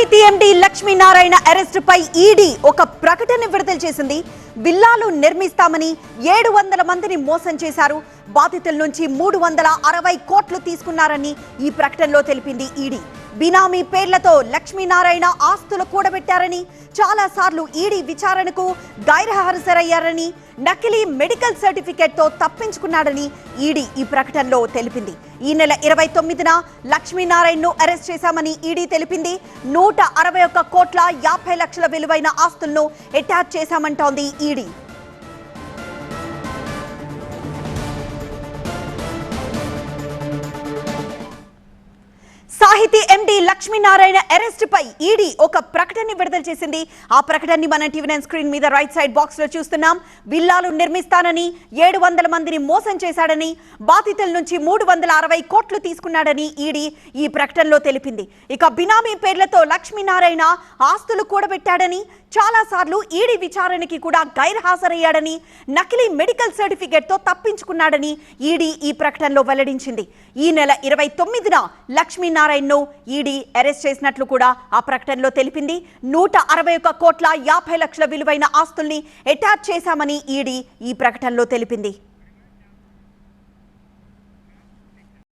ఎండి Lakshminarayana arrest పై ED ఒక ప్రకటన విడుదల చేసింది. విల్లాలు నిర్మిస్తామని ఏడు వందల మందిని మోసం చేశారు. బాధితుల నుంచి మూడు వందల అరవై కోట్లు తీసుకున్నారని ఈ ప్రకటనలో తెలిపింది ఈడీ. బినామీ పేర్లతో లక్ష్మీనారాయణ ఆస్తులు కూడబెట్టారని చాలా సార్లు ఈడీ విచారణకు గైర్హాజరయ్యారని నకిలీ మెడికల్ సర్టిఫికేట్తో తప్పించుకున్నాడని ఈడీ ఈ ప్రకటనలో తెలిపింది. ఈ నెల ఇరవై తొమ్మిదిన లక్ష్మీనారాయణను అరెస్ట్ చేశామని ఈడీ తెలిపింది. నూట అరవై ఒక్క కోట్ల యాభై లక్షల విలువైన ఆస్తులను attach చేశామంటోంది ED. Sahiti MD Lakshminarayana arrest పై ఈడీ ఒక ప్రకటన విడుదల చేసింది. ఆ ప్రకటనని మన టీవీ నైన్ స్క్రీన్ మీద రైట్ సైడ్ బాక్స్లో చూస్తున్నాం. విల్లాలు నిర్మిస్తానని ఏడు వందల మందిని మోసం చేశాడని బాధితుల నుంచి మూడు వందల అరవై కోట్లు తీసుకున్నాడని ఈడీ ఈ ప్రకటనలో తెలిపింది. ఇక బినామీ పేర్లతో లక్ష్మీనారాయణ ఆస్తులు కూడబెట్టాడని చాలా సార్లు ఈడీ విచారణకి కూడా గైర్హాజరయ్యాడని నకిలీ మెడికల్ సర్టిఫికేట్తో తప్పించుకున్నాడని ఈడీ ఈ ప్రకటనలో వెల్లడించింది. ఈ నెల ఇరవై తొమ్మిదిన లక్ష్మీనారాయణను ఈడీ అరెస్ట్ చేసినట్లు కూడా ఆ ప్రకటనలో తెలిపింది. నూట అరవై ఒక్క కోట్ల యాభై లక్షల విలువైన ఆస్తుల్ని అటాచ్ చేశామని ఈడీ ఈ ప్రకటనలో తెలిపింది.